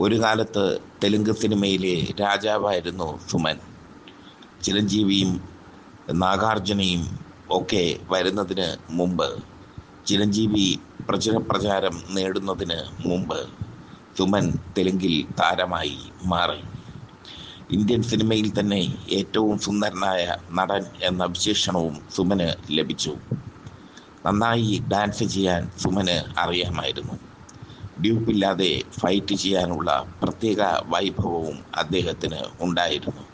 ഒരു കാലത്ത് തെലുങ്ക് സിനിമയിലെ രാജാവായിരുന്നു സുമൻ. ചിരഞ്ജീവിയും നാഗാർജുനയും ഒക്കെ വരുന്നതിന് മുമ്പ് ചിരഞ്ജീവി പ്രചര പ്രചാരം നേടുന്നതിന് മുമ്പ് സുമൻ തെലുങ്കിൽ താരമായി മാറി. ഇന്ത്യൻ സിനിമയിൽ തന്നെ ഏറ്റവും സുന്ദരനായ നടൻ എന്ന വിശേഷണവും സുമന് ലഭിച്ചു. നന്നായി ഡാൻസ് ചെയ്യാൻ സുമന് അറിയാമായിരുന്നു. ഡ്യൂപ്പില്ലാതെ ഫൈറ്റ് ചെയ്യാനുള്ള പ്രത്യേക വൈഭവവും അദ്ദേഹത്തിന് ഉണ്ടായിരുന്നു.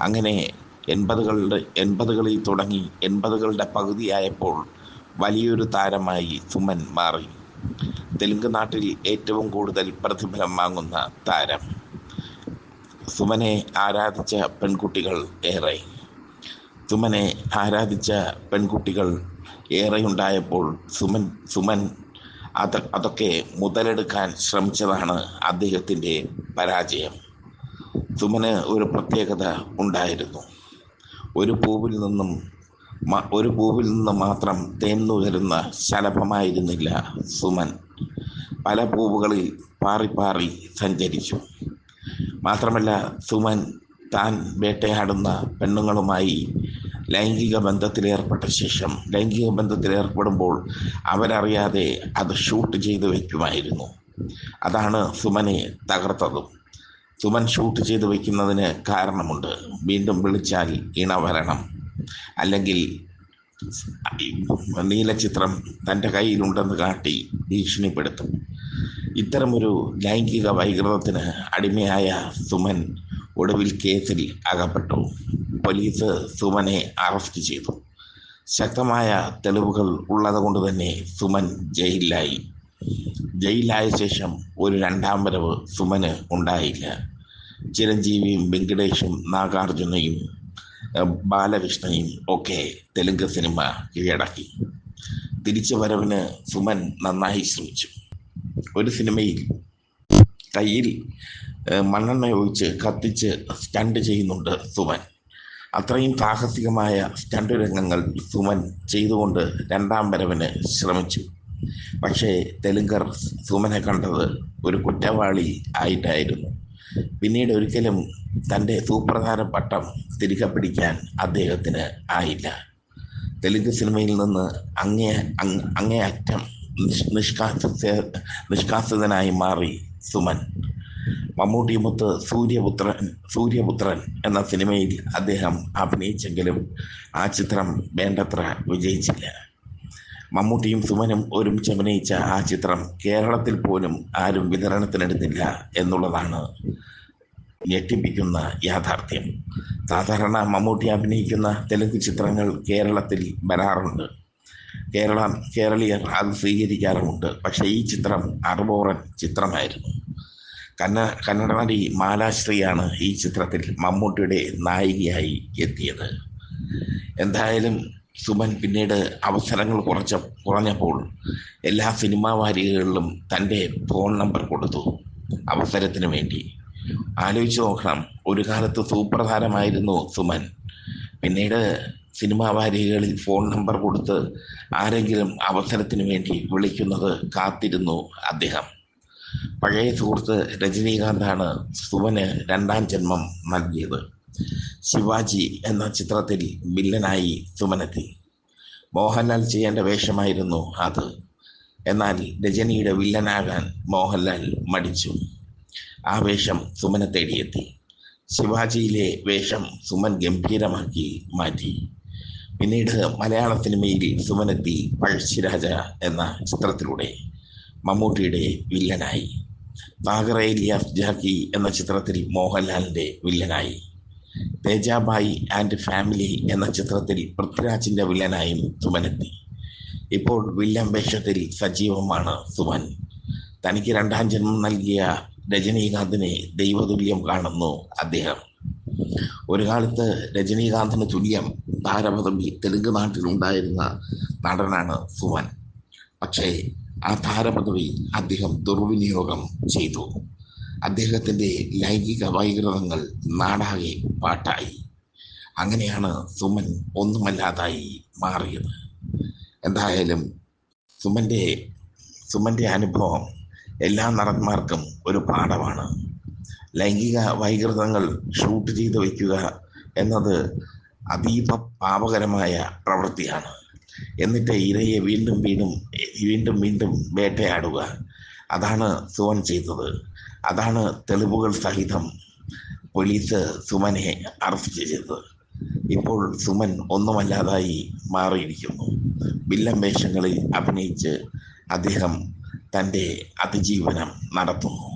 അങ്ങനെ എൺപതുകളുടെ എൺപതുകളിൽ തുടങ്ങി എൺപതുകളുടെ പകുതിയായപ്പോൾ വലിയൊരു താരമായി സുമൻ മാറി. തെലുങ്ക് നാട്ടിൽ ഏറ്റവും കൂടുതൽ പ്രതിഫലം വാങ്ങുന്ന താരം. സുമനെ ആരാധിച്ച പെൺകുട്ടികൾ ഏറെ. സുമനെ ആരാധിച്ച പെൺകുട്ടികൾ ഏറെയുണ്ടായപ്പോൾ സുമൻ സുമൻ അത് അതൊക്കെ മുതലെടുക്കാൻ ശ്രമിച്ചതാണ് അദ്ദേഹത്തിന്റെ പരാജയം. തുമന് ഒരു പ്രത്യേകത ഉണ്ടായിരുന്നു. ഒരു പൂവിൽ നിന്നും ഒരു പൂവിൽ നിന്ന് മാത്രം തേൻ നുകരുന്ന ശലഭമായിരുന്നില്ല സുമൻ. പല പൂവുകളിൽ പാറി പാറി സഞ്ചരിച്ചു. മാത്രമല്ല സുമൻ താൻ വേട്ടയാടുന്ന പെണ്ണുങ്ങളുമായി ലൈംഗിക ബന്ധത്തിലേർപ്പെട്ട ശേഷം ലൈംഗിക ബന്ധത്തിലേർപ്പെടുമ്പോൾ അവരറിയാതെ അത് ഷൂട്ട് ചെയ്ത് വയ്ക്കുമായിരുന്നു അതാണ് സുമനെ തകർത്തതും. സുമൻ ഷൂട്ട് ചെയ്ത് വയ്ക്കുന്നതിന് കാരണമുണ്ട്. വീണ്ടും വിളിച്ചാൽ ഇണ വരണം അല്ലെങ്കിൽ നീലചിത്രം തന്റെ കയ്യിലുണ്ടെന്ന് കാട്ടി ഭീഷണിപ്പെടുത്തും. ഇത്തരമൊരു ലൈംഗിക വൈകൃതത്തിന് അടിമയായ സുമൻ ഒടുവിൽ കേസിൽ അകപ്പെട്ടു. പോലീസ് സുമനെ അറസ്റ്റ് ചെയ്തു. ശക്തമായ തെളിവുകൾ ഉള്ളതുകൊണ്ട് തന്നെ സുമൻ ജയിലിലായി. ജയിലിലായ ശേഷം ഒരു രണ്ടാം വരവ് സുമന് ഉണ്ടായില്ല. ചിരഞ്ജീവിയും വെങ്കടേഷും നാഗാർജുനയും ബാലകൃഷ്ണയും ഒക്കെ തെലുങ്ക് സിനിമ കീഴടക്കി. തിരിച്ചു വരവിന് സുമൻ നന്നായി ശ്രമിച്ചു. ഒരു സിനിമയിൽ കയ്യിൽ മണ്ണെണ്ണ ഒഴിച്ച് കത്തിച്ച് സ്റ്റണ്ട് ചെയ്യുന്നുണ്ട് സുമൻ. അത്രയും സാഹസികമായ സ്റ്റണ്ട് രംഗങ്ങൾ സുമൻ ചെയ്തുകൊണ്ട് രണ്ടാം വരവിന് ശ്രമിച്ചു. പക്ഷേ തെലുങ്കർ സുമനെ കണ്ടത് ഒരു കുറ്റവാളി ആയിട്ടായിരുന്നു. പിന്നീട് ഒരിക്കലും തന്റെ സുപ്രധാന പട്ടം തിരികെ പിടിക്കാൻ അദ്ദേഹത്തിന് ആയില്ല. തെലുങ്ക് സിനിമയിൽ നിന്ന് അങ്ങേ അങ്ങേയറ്റം നിഷ്കാസ നിഷ്കാസിതനായി മാറി സുമൻ. മമ്മൂട്ടിയുമൊത്ത് സൂര്യപുത്രൻ സൂര്യപുത്രൻ എന്ന സിനിമയിൽ അദ്ദേഹം അഭിനയിച്ചെങ്കിലും ആ ചിത്രം വേണ്ടത്ര വിജയിച്ചില്ല. മമ്മൂട്ടിയും സുമനും ഒരുമിച്ച് അഭിനയിച്ച ആ ചിത്രം കേരളത്തിൽ പോലും ആരും വിതരണത്തിനെടുത്തില്ല എന്നുള്ളതാണ് ഞെട്ടിപ്പിക്കുന്ന യാഥാർത്ഥ്യം. സാധാരണ മമ്മൂട്ടി അഭിനയിക്കുന്ന തെലുങ്ക് ചിത്രങ്ങൾ കേരളത്തിൽ വരാറുണ്ട്. കേരളം കേരളീയർ അത് സ്വീകരിക്കാറുമുണ്ട്. പക്ഷേ ഈ ചിത്രം അറുപോറൻ ചിത്രമായിരുന്നു. കന്ന കന്നഡ നടി മാലാശ്രീയാണ് ഈ ചിത്രത്തിൽ മമ്മൂട്ടിയുടെ നായികയായി എത്തിയത്. എന്തായാലും സുമൻ പിന്നീട് അവസരങ്ങൾ കുറച്ച കുറഞ്ഞപ്പോൾ എല്ലാ സിനിമാ വാരികകളിലും തന്റെ ഫോൺ നമ്പർ കൊടുത്തു അവസരത്തിന് വേണ്ടി. ആലോചിച്ച് നോക്കണം ഒരു കാലത്ത് സൂപ്രധാനമായിരുന്നു സുമൻ. പിന്നീട് സിനിമാ വാരികകളിൽ ഫോൺ നമ്പർ കൊടുത്ത് ആരെങ്കിലും അവസരത്തിന് വേണ്ടി വിളിക്കുന്നത് കാത്തിരുന്നു അദ്ദേഹം. പഴയ സുഹൃത്ത് രജനീകാന്താണ് സുവന് രണ്ടാം ജന്മം നൽകിയത്. ശിവാജി എന്ന ചിത്രത്തിൽ വില്ലനായി സുമനെത്തി. മോഹൻലാൽ ചെയ്യേണ്ട വേഷമായിരുന്നു അത്. എന്നാൽ രജനിയുടെ വില്ലനാകാൻ മോഹൻലാൽ മടിച്ചു. ആ വേഷം സുമനെ തേടിയെത്തി. ശിവാജിയിലെ വേഷം സുമൻ ഗംഭീരമാക്കി മാറ്റി. പിന്നീട് മലയാള സിനിമയിൽ സുമനെത്തി പഴശ്ശിരാജ എന്ന ചിത്രത്തിലൂടെ. മമ്മൂട്ടിയുടെ വില്ലനായി. ബാഗറേലിയാസ് ജാക്കി എന്ന ചിത്രത്തിൽ മോഹൻലാലിന്റെ വില്ലനായി. തേജാബായി ആൻഡ് ഫാമിലി എന്ന ചിത്രത്തിൽ പൃഥ്വിരാജിന്റെ വില്ലനായും സുമനെത്തി. ഇപ്പോൾ വില്ലൻ വേഷത്തിൽ സജീവമാണ് സുമൻ. തനിക്ക് രണ്ടാം ജന്മം നൽകിയ രജനീകാന്തിനെ ദൈവതുല്യം കാണുന്നു അദ്ദേഹം. ഒരു കാലത്ത് രജനീകാന്തിന് തുല്യം താരപദവി തെലുങ്ക് നാട്ടിലുണ്ടായിരുന്ന നടനാണ് സുമൻ. പക്ഷേ ആ താരപദവി അദ്ദേഹം ദുർവിനിയോഗം ചെയ്തു. അദ്ദേഹത്തിന്റെ ലൈംഗിക വൈകൃതങ്ങൾ നാടാകെ പാട്ടായി. അങ്ങനെയാണ് സുമൻ ഒന്നുമല്ലാതായി മാറിയത്. എന്തായാലും സുമന്റെ സുമന്റെ അനുഭവം എല്ലാ നടന്മാർക്കും ഒരു പാഠമാണ്. ലൈംഗിക വൈകൃതങ്ങൾ ഷൂട്ട് ചെയ്ത് വയ്ക്കുക എന്നത് അതീവ പാപകരമായ പ്രവൃത്തിയാണ്. എന്നിട്ട് ഇരയെ വീണ്ടും വീണ്ടും വീണ്ടും വീണ്ടും വേട്ടയാടുക. അതാണ് സുവൻ ചെയ്തത്. അതാണ് തെളിവുകൾ സഹിതം പോലീസ് സുമനെ അറസ്റ്റ് ചെയ്തത്. ഇപ്പോൾ സുമൻ ഒന്നുമല്ലാതായി മാറിയിരിക്കുന്നു. വില്ലൻ വേഷങ്ങളിൽ അഭിനയിച്ച് അദ്ദേഹം തന്റെ അതിജീവനം നടത്തുന്നു.